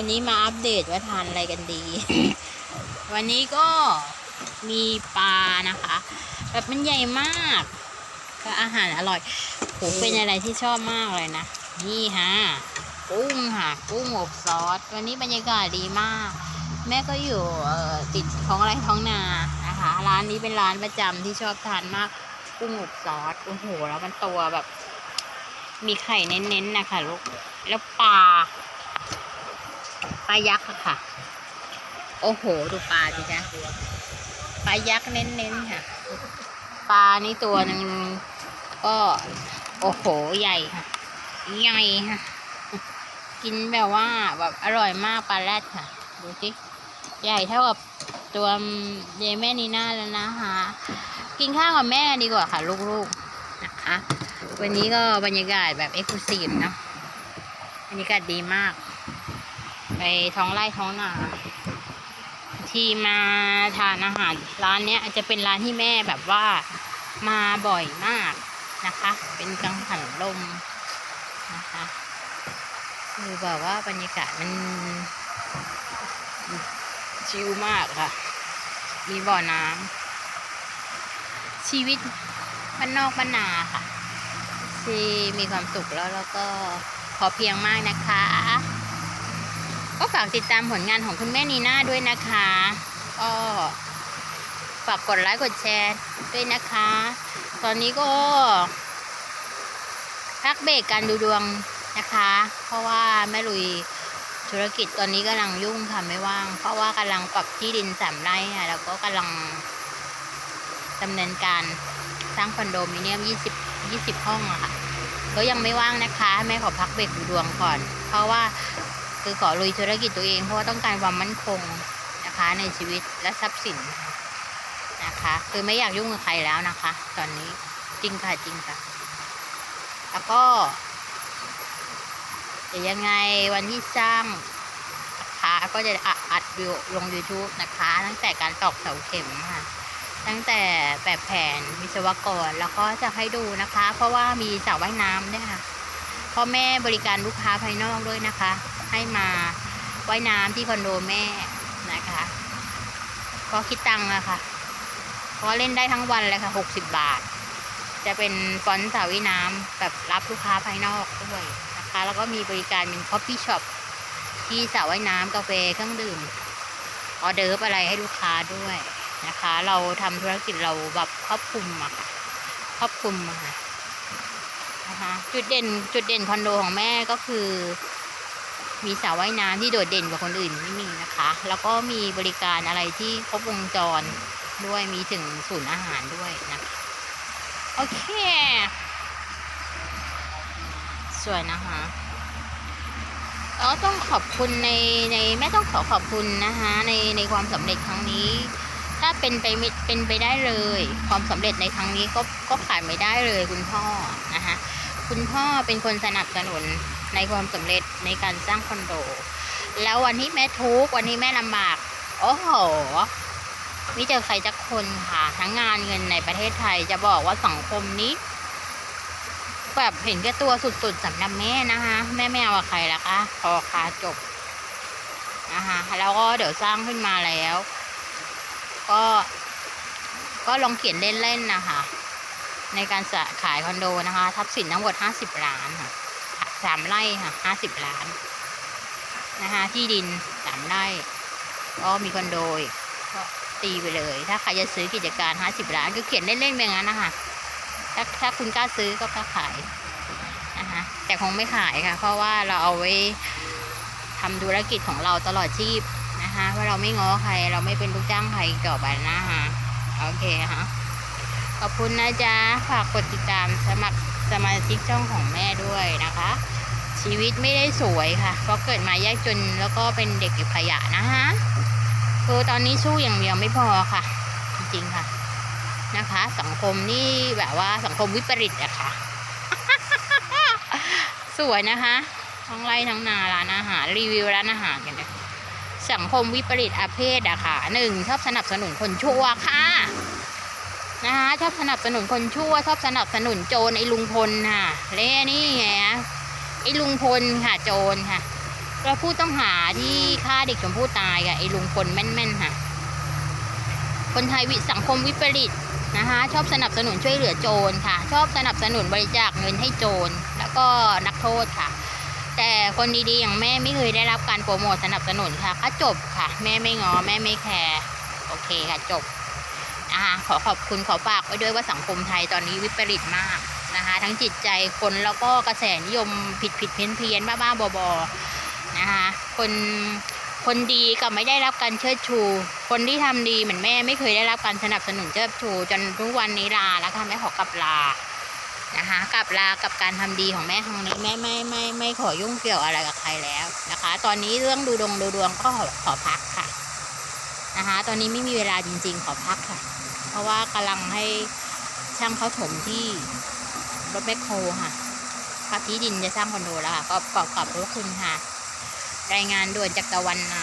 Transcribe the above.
วันนี้มาอัปเดตว่าทานอะไรกันดี วันนี้ก็มีปลานะคะ แบบมันใหญ่มากก็อาหารอร่อยโหเป็นอะไรที่ชอบมากเลยนะ นี่ฮะกุ้งค่ะกุ้งอบซอส วันนี้บรรยากาศดีมาก แม่ก็อยู่ติดท้องไร่ท้องนานะคะ ร้านนี้เป็นร้านประจำที่ชอบทานมากกุ้งอบซอสโอ้โหแล้วมันตัวแบบ มีไข่เน้นๆนะคะลูกแล้วปลา ปลายักษ์ค่ะ โอ้โห ดูปลาดิจ้ะปลายักษ์เน้นๆค่ะ ปลานี่ตัวหนึ่งก็โอ้โหใหญ่ค่ะ ใหญ่ค่ะ กินแบบว่าแบบอร่อยมากปลาแรดค่ะ ดูสิใหญ่เท่ากับตัวเยแม่นีน่าแล้วนะคะ กินข้าวกับแม่ดีกว่าค่ะลูกๆนะคะ วันนี้ก็บรรยากาศแบบเอ็กซ์คลูซีฟเนาะบรรยากาศดีมาก ไปท้องไร่ท้องนาที่มาทานอาหารร้านเนี้ยจะเป็นร้านที่แม่แบบว่ามาบ่อยมากนะคะ เป็นกังหันลมนะคะคือแบบว่าบรรยากาศมันชิลมากค่ะ มีบ่อน้ำชีวิตบ้านนอกบ้านนาค่ะ ที่มีความสุขแล้วแล้วก็พอเพียงมากนะคะ ก็ฝากติดตามผลงานของคุณแม่นีน่าด้วยนะคะก็ฝากกดไลค์กดแชร์ด้วยนะคะ ตอนนี้ก็พักเบรกการดูดวงนะคะ เพราะว่าแม่ลุยธุรกิจตอนนี้กำลังยุ่งค่ะไม่ว่าง เพราะว่ากำลังปรับที่ดินสามไร่ค่ะแล้วก็กำลังดำเนินการสร้างคอนโดมิเนียม 20 20 ห้องอะค่ะก็ยังไม่ว่างนะคะ แม่ขอพักเบรกดูดวงก่อน เพราะว่า คือขอลุยธุรกิจตัวเองเพราะว่าต้องการความมั่นคงนะคะในชีวิตและทรัพย์สินนะคะ คือไม่อยากยุ่งกับใครแล้วนะคะ ตอนนี้จริงค่ะจริงค่ะ แล้วก็เดี๋ยวยังไงวันที่สร้างนะคะก็จะอัดอัดวิวลง YouTube นะคะ ตั้งแต่การตอกเสาเข็มค่ะตั้งแต่แบบแผนวิศวกรแล้วก็จะให้ดูนะคะ เพราะว่ามีสระว่ายน้ำด้วยค่ะพ่อแม่บริการลูกค้าภายนอกด้วยนะคะ ให้มาว่ายน้ำที่คอนโดแม่นะคะ ก็คิดตังค์อะค่ะเพราะเล่นได้ทั้งวันเลยค่ะหกสิบบาท จะเป็นฟอนต์สระว่ายน้ำแบบรับลูกค้าภายนอกด้วยนะคะ แล้วก็มีบริการเป็นคอฟฟี่ช็อปที่สระว่ายน้ำกาแฟเครื่องดื่มออเดิร์อะไรให้ลูกค้าด้วยนะคะ เราทำธุรกิจเราแบบครอบคลุมอะค่ะครอบคลุมอะค่ะนะคะจุดเด่นจุดเด่นคอนโดของแม่ก็คือ มีสระว่ายน้ำที่โดดเด่นกว่าคนอื่นไม่มีนะคะ แล้วก็มีบริการอะไรที่ครบวงจรด้วยมีถึงศูนย์อาหารด้วยนะคะโอเค สวยนะคะแล้วต้องขอบคุณในในแม่ต้องขอขอบคุณนะคะในในความสำเร็จครั้งนี้ ถ้าเป็นไปเป็นไปได้เลย ความสำเร็จในครั้งนี้ก็ก็ขายไม่ได้เลยคุณพ่อนะคะคุณพ่อเป็นคนสนับสนุน ในความสำเร็จในการสร้างคอนโด แล้ววันที่แม่ทุกวันนี้แม่ลำบาก โอ้โหไม่เจอใครจักคนค่ะ ทั้งงานเงินในประเทศไทยจะบอกว่าสังคมนี้ แบบเห็นแก่ตัวสุดๆสำหรับแม่นะคะ แม่ไม่เอาใครล้วคะพอคาจบนะคะแล้วก็เดี๋ยวสร้างขึ้นมาแล้ว ก็ ก็ลองเขียนเล่นๆนะคะ ในการขายคอนโดนะคะ ทับสินทั้งหมดห้าสิบล้านค่ะ สามไร่ค่ะห้าสิบล้านนะคะที่ดินสามไร่ก็มีคอนโดก็ตีไปเลย ถ้าใครจะซื้อกิจการห้าสิบล้านก็เขียนเล่นๆไปงั้นนะคะถ้าถ้าคุณกล้าซื้อก็กล้าขายนะคะแต่คงไม่ขายค่ะ เพราะว่าเราเอาไว้ทำธุรกิจของเราตลอดชีพนะคะว่าเราไม่ง้อใครเราไม่เป็นลูกจ้างใครต่อไปนะคะโอเคค่ะขอบคุณนะจ๊ะ ฝากกดติดตามสมัครสมาชิกช่องของแม่ด้วยนะคะ ชีวิตไม่ได้สวยค่ะ เพราะเกิดมายากจนแล้วก็เป็นเด็กเก็บขยะนะคะคือตอนนี้สู้อย่างเดียวไม่พอค่ะ จริงๆค่ะนะคะ สังคมนี่แบบว่าสังคมวิปริตอะค่ะ สวยนะคะทั้งไร่ทั้งนาร้านอาหารรีวิวร้านอาหารกันเลยสังคมวิปริตอาเพศอะค่ะหนึ่งชอบสนับสนุนคนชั่วค่ะนะคะชอบสนับสนุนคนชั่ว ชอบสนับสนุนโจรไอ้ลุงพลค่ะเล่นี่ไง อ้ลุงพลค่ะโจรค่ะแล้วผู้ต้องหาที่ฆ่าเด็กชมพู่ตายกับไอ้ลุงพลแม่นๆค่ะ คนไทยวิสังคมวิปริตนะคะชอบสนับสนุนช่วยเหลือโจรค่ะ ชอบสนับสนุนบริจาคเงินให้โจรแล้วก็นักโทษค่ะ แต่คนดีๆอย่างแม่ไม่เคยได้รับการโปรโมทสนับสนุนค่ะก็จบค่ะ แม่ไม่งอแม่ไม่แคร์โอเคค่ะจบนะคะขอขอบคุณขอฝากไว้ด้วยว่าสังคมไทยตอนนี้วิปริตมาก นะคะ ทั้งจิตใจคนแล้วก็กระแสนิยมผิดผิดเพี้ยนเพี้ยนบ้าบ้าๆบอๆนะคะคนคนดีกับไม่ได้รับการเชิดชู คนที่ทำดีเหมือนแม่ไม่เคยได้รับการสนับสนุนเชิดชู จนทุกวันนี้ลาแล้วค่ะแม่ขอกลับลานะคะกลับลากับการทำดีของแม่ครั้งนี้แม่ไม่ไม่ไม่ขอยุ่งเกี่ยวอะไรกับใครแล้วนะคะ ตอนนี้เรื่องดูดวงดูดวงก็ขอขอพักค่ะนะคะ ตอนนี้ไม่มีเวลาจริง ๆ ขอพักค่ะ เพราะว่ากำลังให้ช่างเขาถมที่ รถแมคโครค่ะพักที่ดินจะสร้างคอนโดแล้วค่ะ ก็ขอบขอบพระคุณค่ะ รายงานด่วนจากตะวันมอยนา